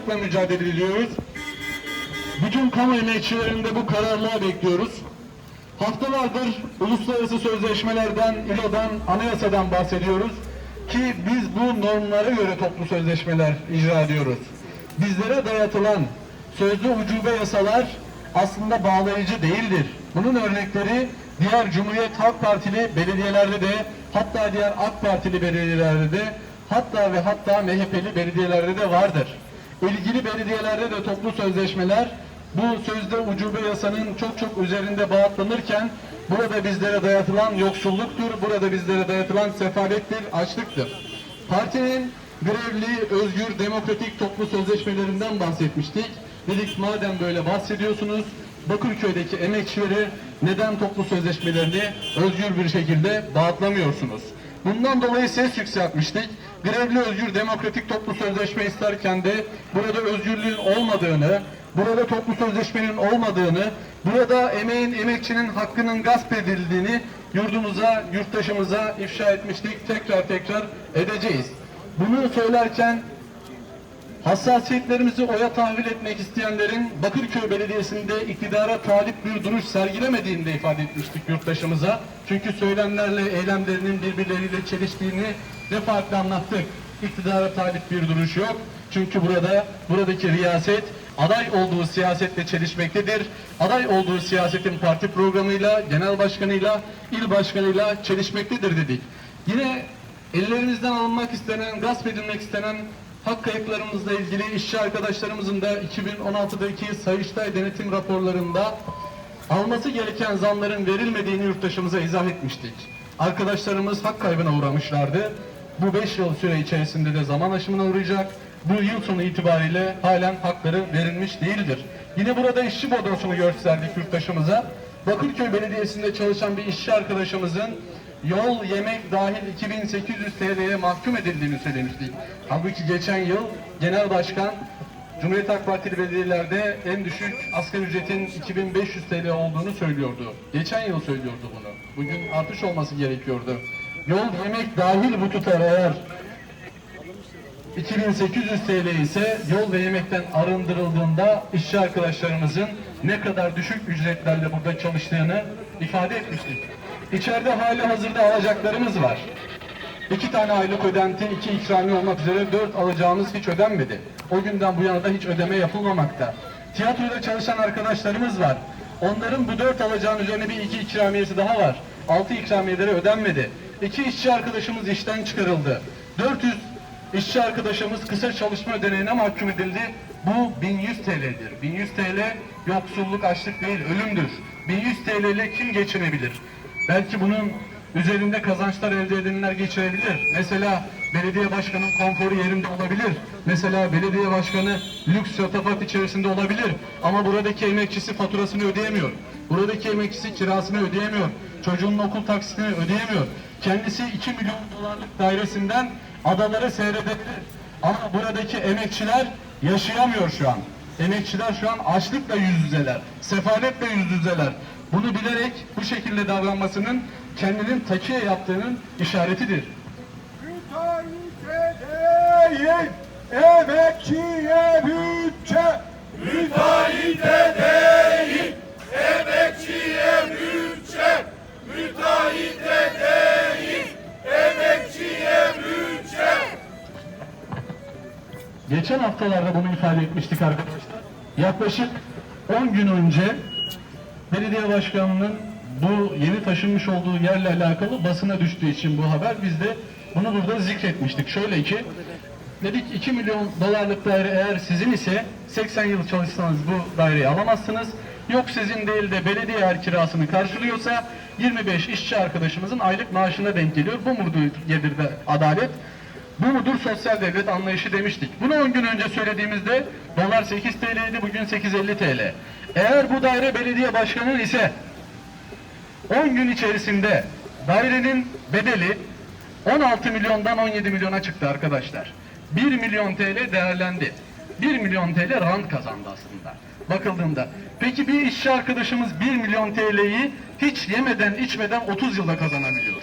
kararlılıkla mücadele ediyoruz. Bütün kamu emekçilerinde bu kararlılığa bekliyoruz. Haftalardır uluslararası sözleşmelerden, İLO'dan, anayasadan bahsediyoruz ki biz bu normlara göre toplu sözleşmeler icra ediyoruz. Bizlere dayatılan sözlü ucube yasalar aslında bağlayıcı değildir. Bunun örnekleri diğer Cumhuriyet Halk Partili belediyelerde de hatta diğer AK Partili belediyelerde de hatta ve hatta MHP'li belediyelerde de vardır. İlgili belediyelerde de toplu sözleşmeler bu sözde ucube yasanın çok çok üzerinde bağıtlanırken burada bizlere dayatılan yoksulluktur, burada bizlere dayatılan sefalettir, açlıktır. Partinin grevli, özgür, demokratik toplu sözleşmelerinden bahsetmiştik. Dedik madem böyle bahsediyorsunuz, Bakırköy'deki emekçileri neden toplu sözleşmelerini özgür bir şekilde dağıtlamıyorsunuz? Bundan dolayı ses yükseltmiştik. Grevli özgür demokratik toplu sözleşme isterken de burada özgürlüğün olmadığını, burada toplu sözleşmenin olmadığını, burada emeğin, emekçinin hakkının gasp edildiğini yurdumuza, yurttaşımıza ifşa etmiştik. Tekrar tekrar edeceğiz. Bunu söylerken Hassasiyetlerimizi oya tahvil etmek isteyenlerin Bakırköy Belediyesi'nde iktidara talip bir duruş sergilemediğini de ifade etmiştik yurttaşımıza. Çünkü söylemlerle eylemlerinin birbirleriyle çeliştiğini defaatle anlattık. İktidara talip bir duruş yok. Çünkü burada buradaki riyaset aday olduğu siyasetle çelişmektedir. Aday olduğu siyasetin parti programıyla, genel başkanıyla, il başkanıyla çelişmektedir dedik. Yine ellerimizden alınmak istenen, gasp edilmek istenen hak kayıplarımızla ilgili işçi arkadaşlarımızın da 2016'daki Sayıştay denetim raporlarında alması gereken zamların verilmediğini yurttaşımıza izah etmiştik. Arkadaşlarımız hak kaybına uğramışlardı. Bu 5 yıl süre içerisinde de zaman aşımına uğrayacak. Bu yıl sonu itibariyle halen hakları verilmiş değildir. Yine burada işçi bodrosunu gösterdik yurttaşımıza. Bakırköy Belediyesi'nde çalışan bir işçi arkadaşımızın yol, yemek dahil 2800 TL'ye mahkum edildiğini söylemiştik. Halbuki geçen yıl Genel Başkan Cumhuriyet Halk Partili belediyelerde en düşük asgari ücretin 2500 TL olduğunu söylüyordu. Geçen yıl söylüyordu bunu. Bugün artış olması gerekiyordu. Yol, yemek dahil bu tutar eğer 2800 TL ise yol ve yemekten arındırıldığında işçi arkadaşlarımızın ne kadar düşük ücretlerle burada çalıştığını ifade etmiştik. İçeride hali hazırda alacaklarımız var. İki tane aylık ödenti, iki ikramiye olmak üzere dört alacağımız hiç ödenmedi. O günden bu yana da hiç ödeme yapılmamakta. Tiyatroda çalışan arkadaşlarımız var. Onların bu dört alacağın üzerine bir iki ikramiyesi daha var. Altı ikramiyeleri ödenmedi. İki işçi arkadaşımız işten çıkarıldı. 400 işçi arkadaşımız kısa çalışma ödeneğine mahkum edildi. Bu 1100 TL'dir. 1100 TL yoksulluk, açlık değil, ölümdür. 1100 TL ile kim geçinebilir? Belki bunun üzerinde kazançlar elde edenler geçirebilir. Mesela belediye başkanının konforu yerinde olabilir. Mesela belediye başkanı lüks şatafat içerisinde olabilir. Ama buradaki emekçisi faturasını ödeyemiyor. Buradaki emekçisi kirasını ödeyemiyor. Çocuğunun okul taksitini ödeyemiyor. Kendisi 2 milyon dolarlık dairesinden adaları seyredebilir. Ama buradaki emekçiler yaşayamıyor şu an. Emekçiler şu an açlıkla yüz yüzeler, sefaletle yüz yüzeler. Bunu bilerek bu şekilde davranmasının kendinin takiye yaptığının işaretidir. Müteahhite değil, emekçiye bütçe. Müteahhite değil, emekçiye bütçe. Müteahhite değil, emekçiye bütçe. Geçen haftalarda bunu ifade etmiştik arkadaşlar. Yaklaşık 10 gün önce belediye başkanının bu yeni taşınmış olduğu yerle alakalı basına düştüğü için bu haber biz de bunu burada zikretmiştik. Şöyle ki dedik 2 milyon dolarlık daire eğer sizin ise 80 yıl çalışsanız bu daireyi alamazsınız. Yok sizin değil de belediye eğer kirasını karşılıyorsa 25 işçi arkadaşımızın aylık maaşına denk geliyor. Bu mudur gelir de adalet? Bu mudur sosyal devlet anlayışı demiştik. Bunu 10 gün önce söylediğimizde dolar 8 TL'ydi bugün 8.50 TL. Eğer bu daire belediye başkanı ise 10 gün içerisinde dairenin bedeli 16 milyondan 17 milyona çıktı arkadaşlar. 1 milyon TL değerlendi. 1 milyon TL rant kazandı aslında bakıldığında. Peki bir işçi arkadaşımız 1 milyon TL'yi hiç yemeden içmeden 30 yılda kazanabiliyor.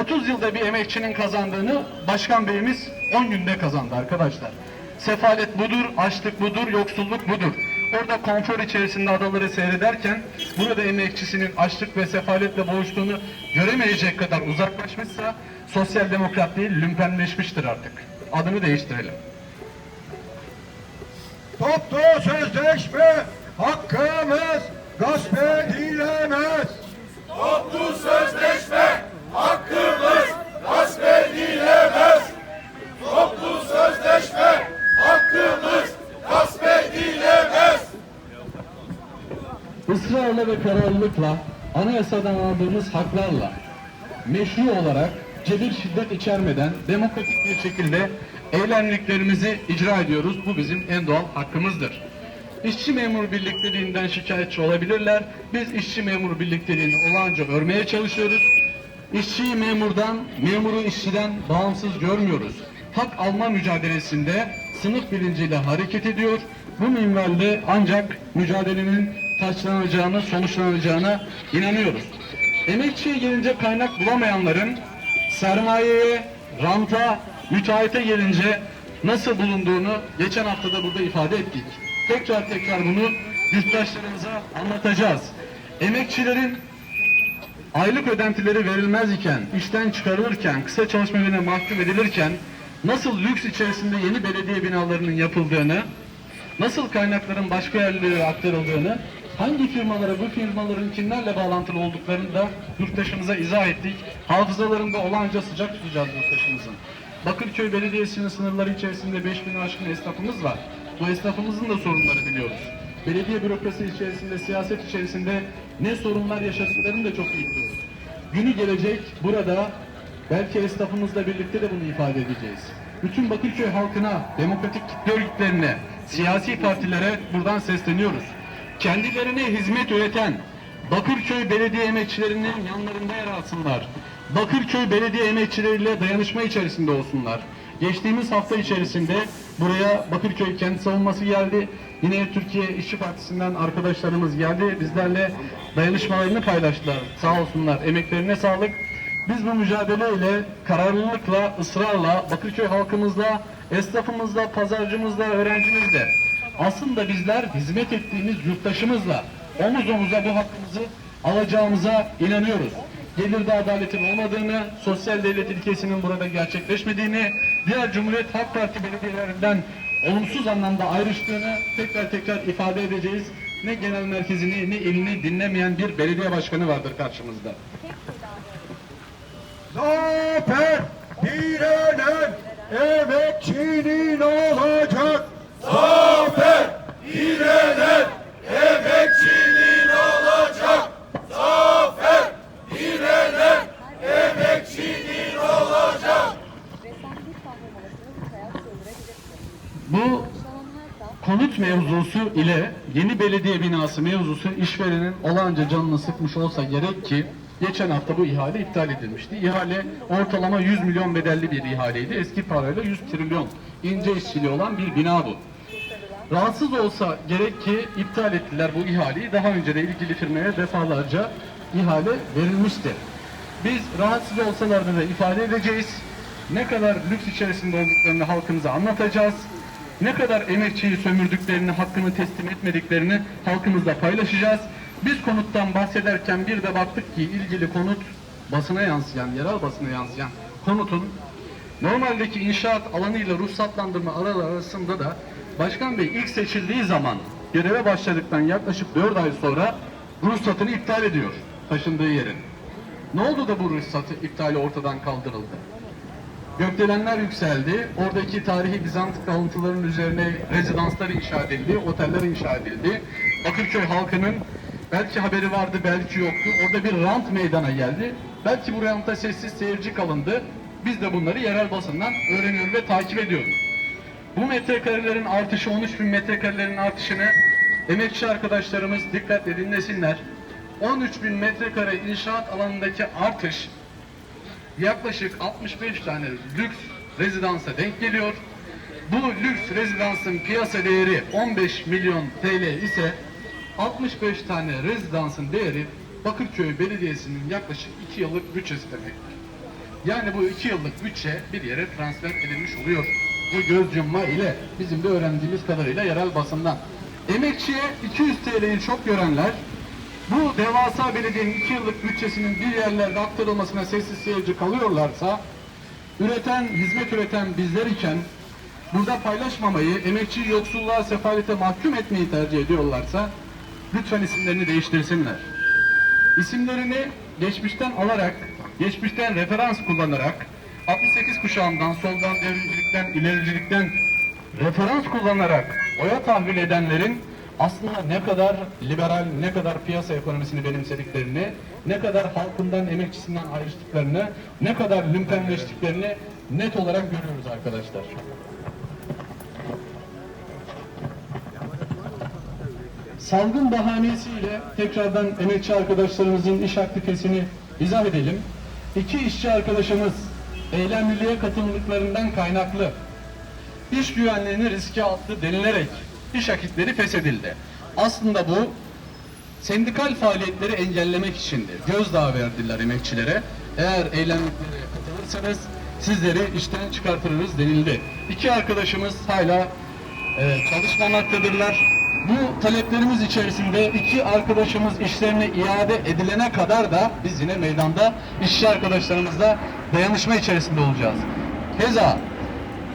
30 yılda bir emekçinin kazandığını başkan beyimiz 10 günde kazandı arkadaşlar. Sefalet budur, açlık budur, yoksulluk budur. Orada konfor içerisinde adaları seyrederken burada emekçisinin açlık ve sefaletle boğuştuğunu göremeyecek kadar uzaklaşmışsa sosyal demokrat değil lümpenleşmiştir artık. Adını değiştirelim. Toplu sözleşme hakkımız gasp edilemez. Toplu sözleşme hakkımız gasp edilemez. Toplu sözleşme hakkımız gasp edilemez. Israrla ve kararlılıkla anayasadan aldığımız haklarla meşru olarak cebir şiddet içermeden demokratik bir şekilde eylemliklerimizi icra ediyoruz. Bu bizim en doğal hakkımızdır. İşçi memur birlikteliğinden şikayetçi olabilirler. Biz işçi memur birlikteliğini olağanca örmeye çalışıyoruz. İşçiyi memurdan, memuru işçiden bağımsız görmüyoruz. Hak alma mücadelesinde sınıf bilinciyle hareket ediyor. Bu minvalde ancak mücadelenin taçlanacağını, sonuçlanacağına inanıyoruz. Emekçiye gelince kaynak bulamayanların sermayeye, ranta, müteahhite gelince nasıl bulunduğunu geçen hafta da burada ifade ettik. Tekrar tekrar bunu yurttaşlarımıza anlatacağız. Emekçilerin aylık ödentileri verilmez iken, işten çıkarılırken, kısa çalışma gününe mahkum edilirken nasıl lüks içerisinde yeni belediye binalarının yapıldığını, nasıl kaynakların başka yerlere aktarıldığını, hangi firmalara, bu firmaların kimlerle bağlantılı olduklarını da yurttaşımıza izah ettik. Hafızalarında olanca sıcak tutacağız yurttaşımızın. Bakırköy Belediyesi'nin sınırları içerisinde 5000'i aşkın esnafımız var. Bu esnafımızın da sorunları biliyoruz. Belediye bürokrasi içerisinde, siyaset içerisinde ne sorunlar yaşadıklarını da çok iyi biliyoruz. Günü gelecek burada belki esnafımızla birlikte de bunu ifade edeceğiz. Bütün Bakırköy halkına, demokratik kitle örgütlerine, siyasi partilere buradan sesleniyoruz. Kendilerine hizmet üreten Bakırköy belediye emekçilerinin yanlarında yer alsınlar. Bakırköy belediye emekçileriyle dayanışma içerisinde olsunlar. Geçtiğimiz hafta içerisinde buraya Bakırköy kent savunması geldi. Yine Türkiye İşçi Partisi'nden arkadaşlarımız geldi. Bizlerle dayanışmalarını paylaştılar. Sağ olsunlar. Emeklerine sağlık. Biz bu mücadeleyle, kararlılıkla, ısrarla, Bakırköy halkımızla, esnafımızla, pazarcımızla, öğrencimizle aslında bizler hizmet ettiğimiz yurttaşımızla omuz omuza bu hakkımızı alacağımıza inanıyoruz. Gelirde adaletin olmadığını, sosyal devlet ilkesinin burada gerçekleşmediğini, diğer Cumhuriyet Halk Parti belediyelerinden olumsuz anlamda ayrıştığını tekrar tekrar ifade edeceğiz. Ne genel merkezini ne ilini dinlemeyen bir belediye başkanı vardır karşımızda. Zafer direnen emekçinin olacak. Zafer direnen emekçinin olacak. Zafer direnen emekçinin olacak. ve sen bir kahve molasını bir hayat sürdürebilirsin. Bu Yaşanan her da konut mevzusu ile yeni belediye binası mevzusu işverenin olağanca canını sıkmış olsa gerek ki geçen hafta bu ihale iptal edilmişti. İhale ortalama 100 milyon bedelli bir ihaleydi. Eski parayla 100 trilyon ince işçiliği olan bir bina bu. Rahatsız olsa gerek ki iptal ettiler bu ihaleyi. Daha önce de ilgili firmaya defalarca ihale verilmişti. Biz rahatsız olsalardı da ifade edeceğiz. Ne kadar lüks içerisinde olduklarını halkımıza anlatacağız. Ne kadar emekçiyi sömürdüklerini, hakkını teslim etmediklerini halkımızla paylaşacağız. Biz konuttan bahsederken bir de baktık ki ilgili konut basına yansıyan, yerel basına yansıyan konutun Normaldeki inşaat alanıyla ruhsatlandırma alanı arasında da Başkan Bey ilk seçildiği zaman göreve başladıktan yaklaşık 4 ay sonra ruhsatını iptal ediyor taşındığı yerin. Ne oldu da bu ruhsatı iptali ortadan kaldırıldı? Gökdelenler yükseldi. Oradaki tarihi Bizans kalıntılarının üzerine rezidanslar inşa edildi, oteller inşa edildi. Bakırköy halkının belki haberi vardı, belki yoktu. Orada bir rant meydana geldi. Belki bu ranta sessiz seyirci kalındı. Biz de bunları yerel basından öğreniyor ve takip ediyoruz. Bu metrekarelerin artışı, 13 bin metrekarelerin artışını emekçi arkadaşlarımız dikkatle dinlesinler. 13 bin metrekare inşaat alanındaki artış yaklaşık 65 tane lüks rezidansa denk geliyor. Bu lüks rezidansın piyasa değeri 15 milyon TL ise 65 tane rezidansın değeri Bakırköy Belediyesi'nin yaklaşık 2 yıllık bütçesi demektir. Yani bu 2 yıllık bütçe bir yere transfer edilmiş oluyor. bu göz yumma ile bizim de öğrendiğimiz kadarıyla yerel basından. Emekçiye 200 TL'yi çok görenler bu devasa belediyenin 2 yıllık bütçesinin bir yerlerde aktarılmasına sessiz seyirci kalıyorlarsa üreten, hizmet üreten bizler iken burada paylaşmamayı, emekçiyi yoksulluğa, sefalete mahkum etmeyi tercih ediyorlarsa lütfen isimlerini değiştirsinler. İsimlerini geçmişten alarak, geçmişten referans kullanarak 68 kuşağından, soldan, devrimcilikten, ilericilikten referans kullanarak oya tahvil edenlerin aslında ne kadar liberal, ne kadar piyasa ekonomisini benimsediklerini, ne kadar halkından, emekçisinden ayrıştıklarını, ne kadar lümpenleştiklerini net olarak görüyoruz arkadaşlar. Salgın bahanesiyle tekrardan emekçi arkadaşlarımızın iş aktifesini izah edelim. İki işçi arkadaşımız eylemliliğe katılımlıklarından kaynaklı iş güvenliğini riske attı denilerek iş akitleri feshedildi. Aslında bu sendikal faaliyetleri engellemek içindi. Gözdağı verdiler emekçilere. Eğer eylemliklere katılırsanız sizleri işten çıkartırız denildi. İki arkadaşımız hala e, çalışmamaktadırlar. Bu taleplerimiz içerisinde iki arkadaşımız işlerine iade edilene kadar da biz yine meydanda işçi arkadaşlarımızla dayanışma içerisinde olacağız. Keza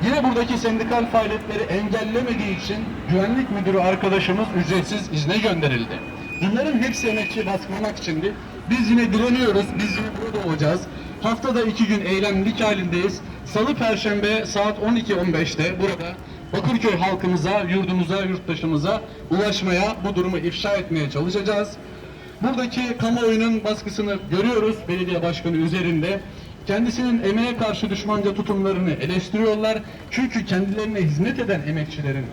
Yine buradaki sendikal faaliyetleri engellemediği için güvenlik müdürü arkadaşımız ücretsiz izne gönderildi. Bunların hepsi emekçiyi baskılamak içindi. Biz yine direniyoruz, biz yine burada olacağız. Haftada iki gün eylemlik halindeyiz. Salı, Perşembe saat 12.15'te burada Bakırköy halkımıza, yurdumuza, yurttaşımıza ulaşmaya, bu durumu ifşa etmeye çalışacağız. Buradaki kamuoyunun baskısını görüyoruz belediye başkanı üzerinde. Kendisinin emeğe karşı düşmanca tutumlarını eleştiriyorlar. Çünkü kendilerine hizmet eden emekçilerin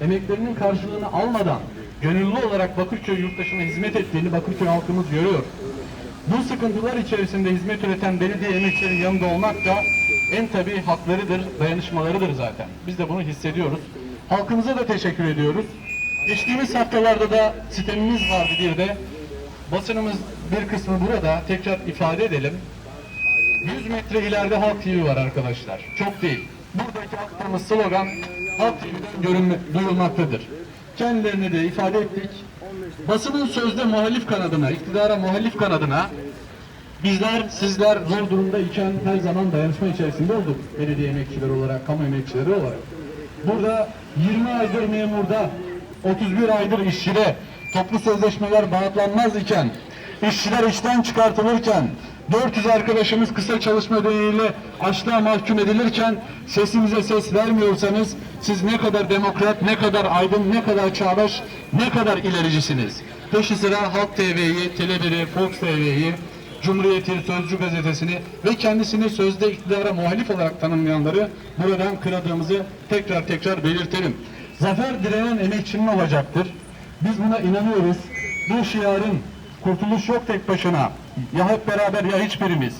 emeklerinin karşılığını almadan gönüllü olarak Bakırköy yurttaşına hizmet ettiğini Bakırköy halkımız görüyor. Bu sıkıntılar içerisinde hizmet üreten belediye emekçilerin yanında olmak da en tabii haklarıdır, dayanışmalarıdır zaten. Biz de bunu hissediyoruz. Halkımıza da teşekkür ediyoruz. Geçtiğimiz haftalarda da sitemimiz vardı bir de. Basınımız bir kısmı burada tekrar ifade edelim. 100 metre ileride Halk TV var arkadaşlar. Çok değil. Buradaki attığımız slogan Halk TV'den duyulmaktadır. Kendilerini de ifade ettik. Basının sözde muhalif kanadına, iktidara muhalif kanadına bizler, sizler zor durumda iken her zaman dayanışma içerisinde olduk. Belediye emekçileri olarak, kamu emekçileri olarak. Burada 20 aydır memurda, 31 aydır işçide toplu sözleşmeler bağlanmaz iken, işçiler işten çıkartılırken, 400 arkadaşımız kısa çalışma nedeniyle açlığa mahkum edilirken sesimize ses vermiyorsanız siz ne kadar demokrat, ne kadar aydın, ne kadar çağdaş, ne kadar ilericisiniz. Peşi sıra Halk TV'yi, Tele1'i, Fox TV'yi, Cumhuriyet'i, Sözcü gazetesini ve kendisini sözde iktidara muhalif olarak tanımlayanları buradan kınadığımızı tekrar tekrar belirtelim. Zafer direnen emekçinin olacaktır. Biz buna inanıyoruz. Bu şiarın kurtuluş yok tek başına. Ya hep beraber ya hiçbirimiz.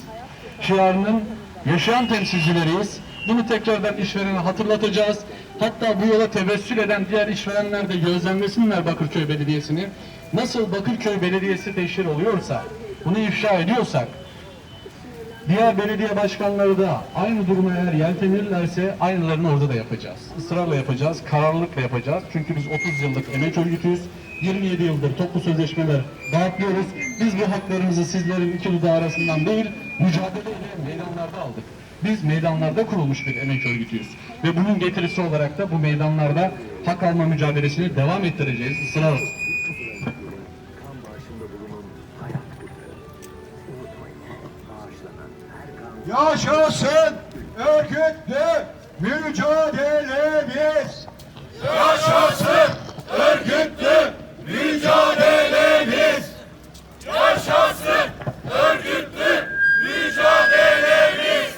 Şiarının yaşayan temsilcileriyiz. Bunu tekrardan işverene hatırlatacağız. Hatta bu yola tevessül eden diğer işverenler de gözlemlesinler Bakırköy Belediyesi'ni. Nasıl Bakırköy Belediyesi teşhir oluyorsa, bunu ifşa ediyorsak, diğer belediye başkanları da aynı duruma eğer yeltenirlerse aynılarını orada da yapacağız. Israrla yapacağız, kararlılıkla yapacağız. Çünkü biz 30 yıllık emek örgütüyüz. 27 yıldır toplu sözleşmeler dağıtıyoruz. Biz bu haklarımızı sizlerin iki dudağı arasından değil, mücadeleyle meydanlarda aldık. Biz meydanlarda kurulmuş bir emek örgütüyüz. Ve bunun getirisi olarak da bu meydanlarda hak alma mücadelesini devam ettireceğiz ısrarla. Yaşasın örgütlü mücadelemiz. Yaşasın örgütlü mücadelemiz. Yaşasın örgütlü mücadelemiz.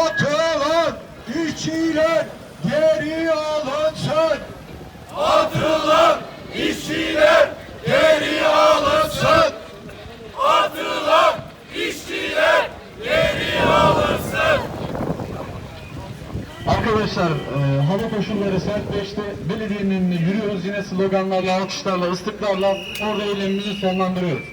Atılan işçiler geri alınsın. Atılan işçiler geri alınsın. Atılan işçiler geri alınsın. Arkadaşlar e, hava koşulları sertleşti. Belediyenin önüne yürüyoruz yine sloganlarla, alkışlarla, ıslıklarla orada eylemimizi sonlandırıyoruz.